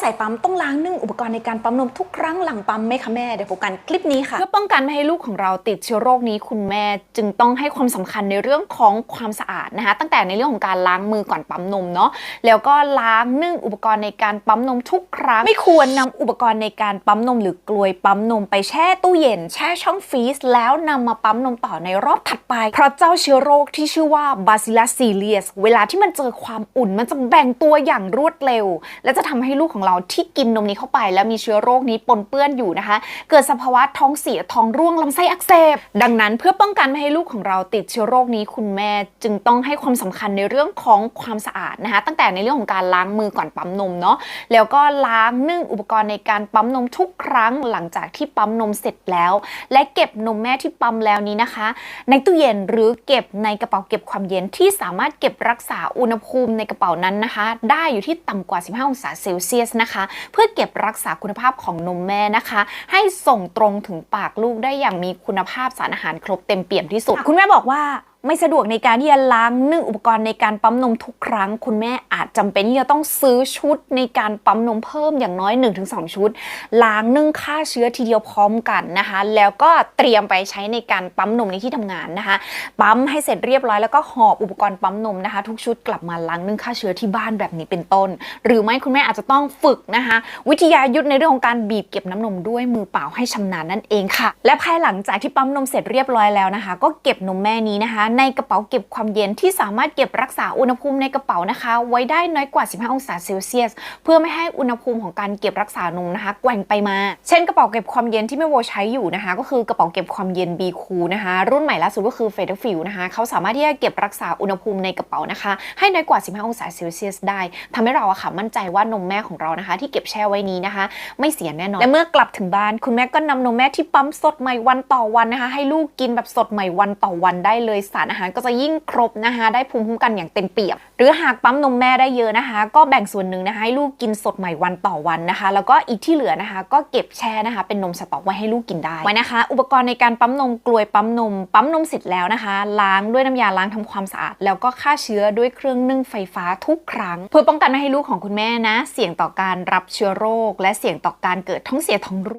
ใส่ปั๊มต้องล้างนึ่งอุปกรณ์ในการปั๊มนมทุกครั้งหลังปั๊มไหมคะแม่เดี๋ยวโฟกันคลิปนี้ค่ะ เพื่อป้องกันไม่ให้ลูกของเราติดเชื้อโรคนี้คุณแม่จึงต้องให้ความสำคัญในเรื่องของความสะอาดนะคะ ตั้งแต่ในเรื่องของการล้างมือก่อนปั๊มนมเนาะแล้วก็ล้างนึ่งอุปกรณ์ในการปั๊มนมทุกครั้ง ไม่ควรนำอุปกรณ์ในการปั๊มนม หรือกลวยปั๊มนมไปแช่ตู้เย็น แช่ช่องฟรีซแล้วนำมาปั๊มนมต่อในรอบถัดไป เพราะเจ้าเชื้อโรคที่ชื่อว่า Bacillus cereus เวลาที่มันเจอความอุ่นมันจะแบ่งตัวอย่างรวดเร็ว และจะทำให้ลูกของเราที่กินนมนี้เข้าไป แล้วมีเชื้อโรคนี้ปนเปื้อนอยู่นะคะ เกิดสภาวะท้องเสียท้องร่วงลำไส้อักเสบ ดังนั้นเพื่อป้องกันไม่ให้ลูกของเราติดเชื้อโรคนี้คุณแม่จึงต้องให้ความสำคัญในเรื่องของความสะอาดนะคะ ตั้งแต่ในเรื่องของการล้างมือก่อนปั๊มนมเนาะแล้วก็ล้างนึ่งอุปกรณ์ในการปั๊มนมทุกครั้งหลังจากที่ปั๊มนมเสร็จแล้ว และเก็บนมแม่ที่ปั๊มแล้วนี้นะคะ ในตู้เย็นหรือเก็บในกระเป๋าเก็บความเย็นที่สามารถเก็บรักษาอุณหภูมิในกระเป๋านั้นนะคะ ได้อยู่ที่ต่ำกว่า 15 องศาเซลเซียสนะคะ เพื่อเก็บรักษาคุณภาพของนมแม่นะคะ ให้ส่งตรงถึงปากลูกได้อย่างมีคุณภาพสารอาหารครบเต็มเปี่ยมที่สุด คุณแม่บอกว่า ไม่สะดวกในการที่จะล้างนึ่งอุปกรณ์ในการปั๊มนมทุกครั้ง คุณแม่อาจจำเป็นที่จะต้องซื้อชุดในการปั๊มนมเพิ่มอย่างน้อย 1-2 ชุด ล้างนึ่งฆ่าเชื้อทีเดียวพร้อมกันนะคะ แล้วก็เตรียมไปใช้ในการปั๊มนมในที่ทำงานนะคะ ปั๊มให้เสร็จเรียบร้อยแล้วก็หอบอุปกรณ์ปั๊มนมนะคะ ทุกชุดกลับมาล้างนึ่งฆ่าเชื้อที่บ้านแบบนี้เป็นต้น หรือไม่คุณแม่อาจจะต้องฝึกนะคะ วิทยายุทธในเรื่องของการบีบเก็บน้ำนมด้วยมือเปล่าให้ชำนาญนั่นเองค่ะ และภายหลังจากที่ปั๊มนมเสร็จเรียบร้อยแล้วนะคะ ก็เก็บนมแม่นี้นะคะในกระเป๋าเก็บความเย็นที่สามารถเก็บรักษาอุณหภูมิในกระเป๋านะคะ ไว้ได้น้อยกว่า 15 องศาเซลเซียส เพื่อไม่ให้อุณหภูมิของการเก็บรักษานมนะคะแกว่งไปมา เช่นกระเป๋าเก็บความเย็นที่แม่โวใช้อยู่นะคะ ก็คือกระเป๋าเก็บความเย็น B คูนะคะ รุ่นใหม่ล่าสุดก็คือ f e d e r f i l นะคะเขาสามารถที่จะเก็บรักษาอุณหภูมิในกระเป๋านะคะ ให้น้อยกว่า 15 องศาเซลเซียส ได้ทำให้เราอะค่ะมั่นใจว่านมแม่ของเรานะคะ ที่เก็บแช่ไว้นี้นะคะ ไม่เสียแน่นอนและเมื่อกลับถึงบ้านคุณแม่ก็นำนมแม่ที่ปั๊มสดใหม่วันต่อวันนะคะ ให้ลูกกินแบบสดใหม่วันต่อวันได้เลยสารอาหารก็จะยิ่งครบนะคะ ได้ภูมิคุ้มกันอย่างเต็มเปี่ยม หรือหากปั๊มนมแม่ได้เยอะนะคะ ก็แบ่งส่วนหนึ่งนะคะให้ลูกกินสดใหม่วันต่อวันนะคะ แล้วก็อีกที่เหลือนะคะ ก็เก็บแช่นะคะ เป็นนมสต๊อกไว้ให้ลูกกินได้ไว้นะคะ อุปกรณ์ในการปั๊มนมกลวยปั๊มนม ปั๊มนมเสร็จแล้วนะคะ ล้างด้วยน้ำยาล้างทำความสะอาด แล้วก็ฆ่าเชื้อด้วยเครื่องนึ่งไฟฟ้าทุกครั้ง เพื่อป้องกันไม่ให้ลูกของคุณแม่นะ เสี่ยงต่อการรับเชื้อโรค และเสี่ยงต่อการเกิดท้องเสียท้องร่วง